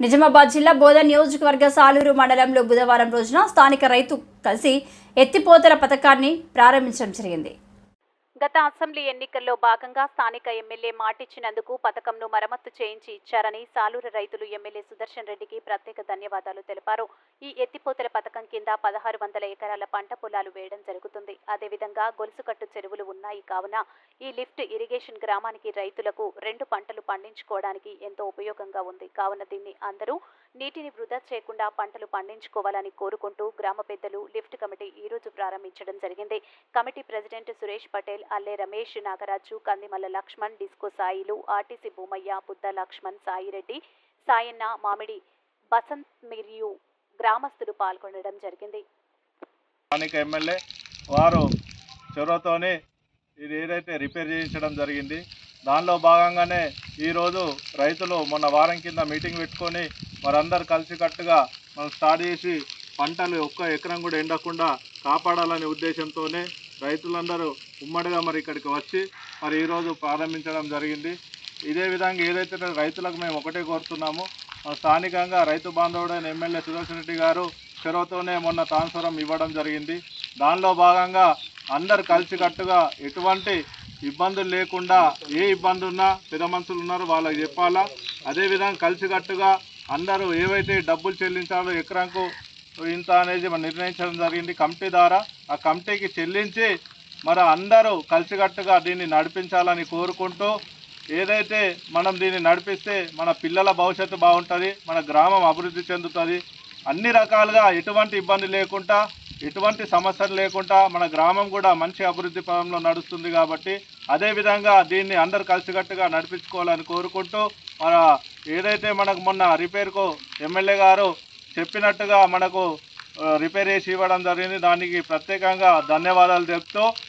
నిజామాబాద్ జిల్లా బోధన్ నియోజకవర్గ సాలూరు మండలంలో బుధవారం రోజున స్థానిక రైతు కలిసి ఎత్తిపోతల పథకాన్ని ప్రారంభించడం జరిగింది. గత అసెంబ్లీ ఎన్నికల్లో భాగంగా స్థానిక ఎమ్మెల్యే మాటిచ్చినందుకు పథకంను మరమ్మత్తు చేయించి ఇచ్చారని సాలూరు రైతులు ఎమ్మెల్యే సుదర్శన్ రెడ్డికి ప్రత్యేక ధన్యవాదాలు తెలిపారు. ఈ ఎత్తిపోతల పథకం కింద పదహారు వందల ఎకరాల పంట పొలాలు వేయడం జరుగుతుంది. అదేవిధంగా గొలుసుకట్టు చెరువులు ఉన్నాయి కావున ఈ లిఫ్ట్ ఇరిగేషన్ గ్రామానికి రైతులకు రెండు పంటలు పండించుకోవడానికి ఎంతో ఉపయోగంగా ఉంది. కావున దీన్ని అందరూ నీటిని వృధా చేయకుండా పంటలు పండించుకోవాలని కోరుకుంటూ గ్రామ పెద్దలు లిఫ్ట్ కమిటీ ఈ రోజు ప్రారంభించడం జరిగింది. Committee president Suresh Patel Alle Ramesh Nagaraju Kandimalla Lakshman disco Sailu RTC Bhumaiah Buddha Lakshman Saireddy Sayanna Mamidi Basanth మరియు గ్రామస్తులు పాల్గొనడం జరిగింది. స్థానిక ఎమ్మెల్యే వారు చొరవతోనే ఇది ఏదైతే రిపేర్ చేయించడం జరిగింది దానిలో భాగంగానే ఈరోజు రైతులు మొన్న వారం కింద మీటింగ్ పెట్టుకొని వారందరూ కలిసికట్టుగా మనం స్టార్ట్ చేసి పంటలు ఒక్క ఎకరం కూడా ఎండకుండా కాపాడాలనే ఉద్దేశంతోనే రైతులందరూ ఉమ్మడిగా మరి ఇక్కడికి వచ్చి మరి ఈరోజు ప్రారంభించడం జరిగింది. ఇదే విధంగా ఏదైతే రైతులకు మేము ఒకటే కోరుతున్నాము స్థానికంగా రైతు బాంధవుడైన ఎమ్మెల్యే సుదర్శన్ రెడ్డి గారు చెరవతోనే మొన్న ట్రాన్స్ఫరం ఇవ్వడం జరిగింది. దానిలో భాగంగా అందరు కలిసికట్టుగా ఎటువంటి ఇబ్బందులు లేకుండా ఏ ఇబ్బంది ఉన్నా పెద్ద మనుషులు ఉన్నారో వాళ్ళకి చెప్పాలా. అదేవిధంగా కలిసికట్టుగా అందరూ ఏవైతే డబ్బులు చెల్లించాలో ఎకరాకు ఇంత అనేది మనం నిర్ణయించడం జరిగింది. కమిటీ ద్వారా ఆ కమిటీకి చెల్లించి మరి అందరూ కలిసికట్టుగా దీన్ని నడిపించాలని కోరుకుంటూ ఏదైతే మనం దీన్ని నడిపిస్తే మన పిల్లల భవిష్యత్తు బాగుంటుంది మన గ్రామం అభివృద్ధి చెందుతుంది. అన్ని రకాలుగా ఎటువంటి ఇబ్బంది లేకుండా ఎటువంటి సమస్యలు లేకుండా మన గ్రామం కూడా మంచి అభివృద్ధి పదంలో నడుస్తుంది కాబట్టి అదేవిధంగా దీన్ని అందరు కలిసికట్టుగా నడిపించుకోవాలని కోరుకుంటూ మన ఏదైతే మనకు మొన్న రిపేర్కు ఎమ్మెల్యే గారు చెప్పినట్టుగా మనకు రిపేర్ చేసి ఇవ్వడం జరిగింది. దానికి ప్రత్యేకంగా ధన్యవాదాలు చెప్తూ